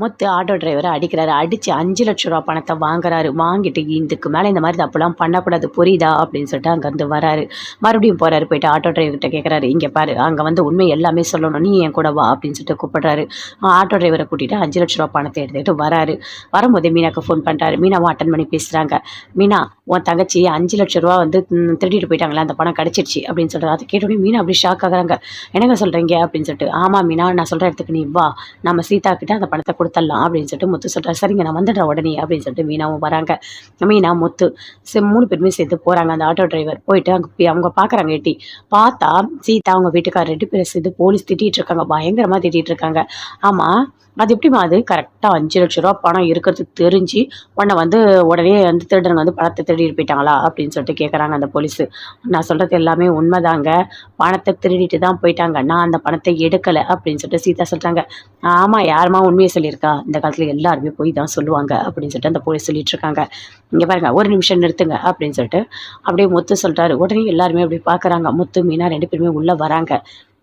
முத்து auto டிரைவரை அடிக்கிறாரு. அடித்து அஞ்சு லட்ச ரூபா பணத்தை வாங்குறாரு. வாங்கிட்டு இதுக்கு மேலே இந்த மாதிரி தப்புலாம் பண்ணக்கூடாது. புரியுதா? அப்படின்னு சொல்லிட்டு அங்கேருந்து வராரு. மறுபடியும் போகிறாரு போயிட்டு ஆட்டோ டிரைவர்கிட்ட கேட்குறாரு இங்கே பாரு அங்கே வந்து உண்மை எல்லாமே சொல்லணும். நீ என் கூட வா அப்படின்னு சொல்லிட்டு கூப்பிடுறாரு. ஆட்டோ டிரைவரை கூட்டிகிட்டு அஞ்சு லட்ச ரூபா பணத்தை எடுத்துகிட்டு வராரு. வரும்போது மீனாக்கு ஃபோன் பண்ணுறாரு மீனாவும் அட்டன் பண்ணி பேசுகிறாங்க மீனா உன் தங்கச்சி அஞ்சு லட்ச ரூபா வந்து திருடிட்டு போயிட்டாங்களா? அந்த பணம் கிடச்சிருச்சு. அப்படின்னு சொல்கிறாரு அதை கேட்டோடனே மீனா அப்படி ஷாக் ஆகுறாங்க. என்னங்க சொல்கிறீங்க அப்படின்னு சொல்லிட்டு ஆமாம் மீனா நான் சொல்கிற இடத்துக்கு நீ வா. நம்ம சீதா கிட்ட அந்த பணத்தை கொடுத்துடலாம் அப்படின்னு சொல்லிட்டு முத்து சொல்கிறார் சரிங்க நான் வந்துடுறேன் உடனே அப்படின்னு சொல்லிட்டு மீனாவும் வராங்க. மீனா முத்து சரி மூணு பேருமே சேர்த்து போகிறாங்க அந்த ஆட்டோ டிரைவர் போயிட்டு அங்கே அவங்க பார்க்குறாங்க எட்டி பார்த்தா சீதா அவங்க வீட்டுக்காரர் ரெண்டு பேரை சேர்த்து போலீஸ் திட்டிகிட்டு இருக்காங்க. பயங்கரமாக திட்டிகிட்டு இருக்காங்க. ஆமாம் அது எப்படிமா அது? கரெக்டாக அஞ்சு லட்ச ரூபா பணம் இருக்கிறது தெரிஞ்சு உன்னை வந்து உடனே வந்து திருடனுங்க வந்து பணத்தை திருடிட்டு போயிட்டாங்களா? அப்படின்னு சொல்லிட்டு கேட்குறாங்க அந்த போலீஸு. நான் சொல்கிறது எல்லாமே உண்மைதாங்க. பணத்தை திருடிட்டு தான் போயிட்டாங்க. நான் அந்த பணத்தை எடுக்கலை அப்படின்னு சொல்லிட்டு சீதா சொல்கிறாங்க ஆமாம் யாருமா உண்மையை சொல்லியிருக்கா? இந்த காலத்தில் எல்லாருமே போய் தான் சொல்லுவாங்க அப்படின்னு சொல்லிட்டு அந்த போலீஸ் சொல்லிட்டு இருக்காங்க. இங்கே பாருங்க ஒரு நிமிஷம் நிறுத்துங்க அப்படின்னு சொல்லிட்டு அப்படியே முத்து சொல்கிறாரு உடனே எல்லாருமே அப்படி பார்க்குறாங்க முத்து மீனா ரெண்டு பேருமே உள்ளே வராங்க.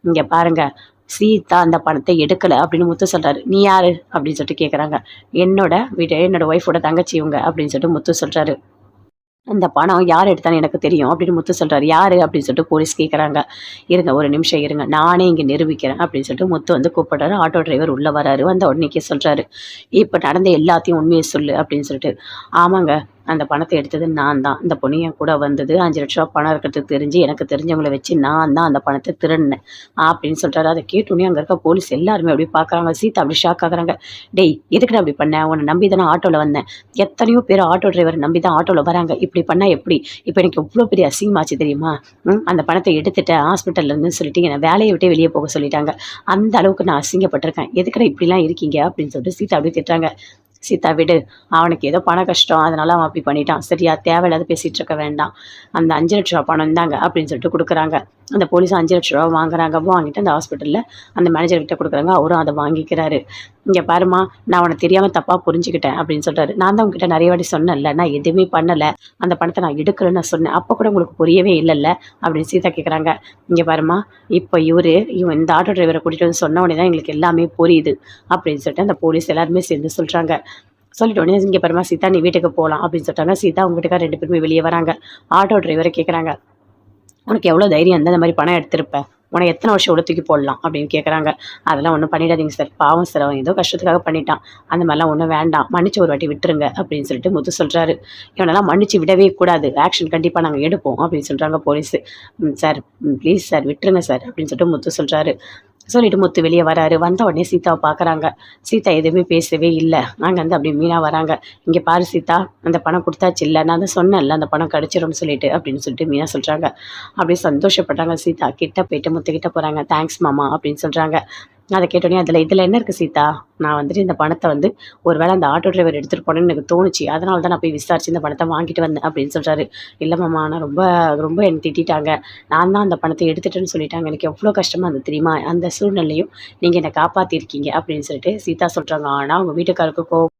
இங்கே பாருங்கள் சீதா அந்த பணத்தை எடுக்கலை அப்படின்னு முத்து சொல்கிறாரு நீ யார்? அப்படின்னு சொல்லிட்டு கேட்குறாங்க என்னோட வீட்டு என்னோட ஒய்ஃபோட தங்கச்சி இவங்க அப்படின்னு சொல்லிட்டு முத்து சொல்கிறாரு அந்த பணம் யார் எடுத்தான்னு எனக்கு தெரியும் அப்படின்னு முத்து சொல்கிறாரு யார்? அப்படின்னு சொல்லிட்டு போலீஸ் கேட்குறாங்க இருங்க ஒரு நிமிஷம் இருங்க. நானே இங்கே நிரூபிக்கிறேன் அப்படின்னு சொல்லிட்டு முத்து வந்து கூப்பிடுறாரு. ஆட்டோ டிரைவர் உள்ளே வராரு வந்த உடனேக்கே சொல்கிறாரு இப்போ நடந்த எல்லாத்தையும் உண்மையை சொல்லு அப்படின்னு சொல்லிட்டு. ஆமாங்க அந்த பணத்தை எடுத்தது நான் தான் இந்த பொண்ணு என் கூட வந்தது அஞ்சு லட்ச ரூபா பணம் இருக்கிறது தெரிஞ்சு எனக்கு தெரிஞ்சவங்களை வச்சு நான் தான் அந்த பணத்தை திருடினேன். அப்படின்னு சொல்கிறாரு அதை கேட்டோன்னே அங்கே இருக்க போலீஸ் எல்லாருமே அப்படி பார்க்குறாங்க. சீதா அப்படி ஷாக் ஆகுறாங்க. டேய் எதுக்குடா அப்படி பண்ண உன்னை நம்பி தானே ஆட்டோவில் வந்தேன். எத்தனையோ பேர் ஆட்டோ டிரைவர் நம்பி தான் ஆட்டோவில் வராங்க. இப்படி பண்ணால் எப்படி? இப்போ எனக்கு எவ்வளோ பெரிய அசிங்கமாச்சு தெரியுமா? ம், அந்த பணத்தை எடுத்துட்டேன் ஹாஸ்பிட்டல்லேருந்து சொல்லிட்டு என்னை வேலையை விட்டே வெளியே போக சொல்லிட்டாங்க. அந்த அளவுக்கு நான் அசிங்கப்பட்டிருக்கேன். எதுக்குடா இப்படிலாம் இருக்கீங்க? அப்படின்னு சொல்லிட்டு சீதா அப்படியே திட்டுறாங்க. சீதா விடு. அவனுக்கு ஏதோ பண கஷ்டம். அதனால அவன் அப்படி பண்ணிட்டான். சரியா தேவையில்லாத பேசிகிட்டு இருக்க வேண்டாம். அந்த அஞ்சு லட்ச ரூபா பணம் இருந்தாங்க அப்படின்னு சொல்லிட்டு கொடுக்குறாங்க. அந்த போலீஸ் அஞ்சு லட்ச ரூபா வாங்குறாங்க. வாங்கிட்டு அந்த ஹாஸ்பிட்டலில் அந்த மேனேஜர் கிட்ட கொடுக்குறாங்க. அவரும் அதை வாங்கிக்கிறாரு. இங்கே பாருமா நான் உனக்கு தெரியாமல் தப்பாக புரிஞ்சுக்கிட்டேன் அப்படின்னு சொல்கிறாரு நான் தான் உங்ககிட்ட நிறைய வாட்டி சொன்னேன்ல நான் எதுவுமே பண்ணலை. அந்த பணத்தை நான் எடுக்கலைன்னு நான் சொன்னேன். அப்போ கூட உங்களுக்கு புரியவே இல்லைல்ல அப்படின்னு சீதா கேட்குறாங்க இங்கே பாருமா இப்போ இவர் இவன் இந்த ஆட்டோ டிரைவரை கூட்டிகிட்டு வந்து சொன்ன உடனே தான் எங்களுக்கு எல்லாமே புரியுது அப்படின்னு சொல்லிட்டு அந்த போலீஸ் எல்லாருமே சேர்ந்து சொல்கிறாங்க சொல்லிட்டு உடனே இங்கே பாருமா சீதா நீ வீட்டுக்கு போகலாம் அப்படின்னு சொல்லிட்டாங்க. சீதா அவங்க வீட்டுக்கார ரெண்டு பேருமே வெளியே வராங்க. ஆட்டோ டிரைவரை கேட்குறாங்க உனக்கு எவ்வளோ தைரியம்? இருந்தால் இந்த மாதிரி பணம் எடுத்திருப்பேன் உனக்கு எத்தனை வருஷம் உள்ள தூக்கி போடலாம் அப்படின்னு கேட்குறாங்க அதெல்லாம் ஒன்றும் பண்ணிடாதீங்க சார் பாவம் சார் அவன் ஏதோ கஷ்டத்துக்காக பண்ணிட்டான். அந்த மாதிரிலாம் ஒன்றும் வேண்டாம். மன்னிச்சு ஒரு வாட்டி விட்டுருங்க அப்படின்னு சொல்லிட்டு முத்து சொல்கிறாரு இவனெல்லாம் மன்னிச்சு விடவே கூடாது. ஆக்ஷன் கண்டிப்பாக நாங்கள் எடுப்போம் அப்படின்னு சொல்கிறாங்க போலீஸு சார் ப்ளீஸ் சார் விட்டுருங்க சார் அப்படின்னு சொல்லிட்டு முத்து சொல்கிறாரு சொல்லிட்டு முத்து வெளியே வராரு. வந்த உடனே சீதாவை பார்க்குறாங்க. சீதா எதுவுமே பேசவே இல்லை. நாங்கள் வந்து அப்படி மீனாக வராங்க. இங்கே பாரு சீதா அந்த பணம் கொடுத்தாச்சு இல்லை. நான் தான் சொன்னேன்ல அந்த பணம் கிடச்சிரும்னு சொல்லிட்டு அப்படின்னு சொல்லிட்டு மீனா சொல்கிறாங்க அப்படியே சந்தோஷப்பட்டாங்க சீதா கிட்ட போயிட்டு முத்துக்கிட்ட போகிறாங்க தேங்க்ஸ் மாமா அப்படின்னு சொல்கிறாங்க அதை கேட்டோடனே அதில் இதில் என்ன இருக்குது சீதா? நான் வந்துட்டு இந்த பணத்தை வந்து ஒரு வேளை அந்த ஆட்டோ டிரைவர் எடுத்துகிட்டு போனேன்னு எனக்கு தோணுச்சு. அதனால தான் நான் போய் விசாரிச்சு இந்த பணத்தை வாங்கிட்டு வந்தேன் அப்படின்னு சொல்கிறாரு இல்லை மாமா நான் ரொம்ப ரொம்ப என்னை திட்டாங்க நான் தான் அந்த பணத்தை எடுத்துட்டேன்னு சொல்லிட்டாங்க. எனக்கு எவ்வளோ கஷ்டமாக இருந்தது தெரியுமா? அந்த சூழ்நிலையும் நீங்கள் என்னை காப்பாற்றிருக்கீங்க அப்படின்னு சொல்லிட்டு சீதா சொல்கிறாங்க ஆனால் அவங்க வீட்டுக்காருக்கு கோவம்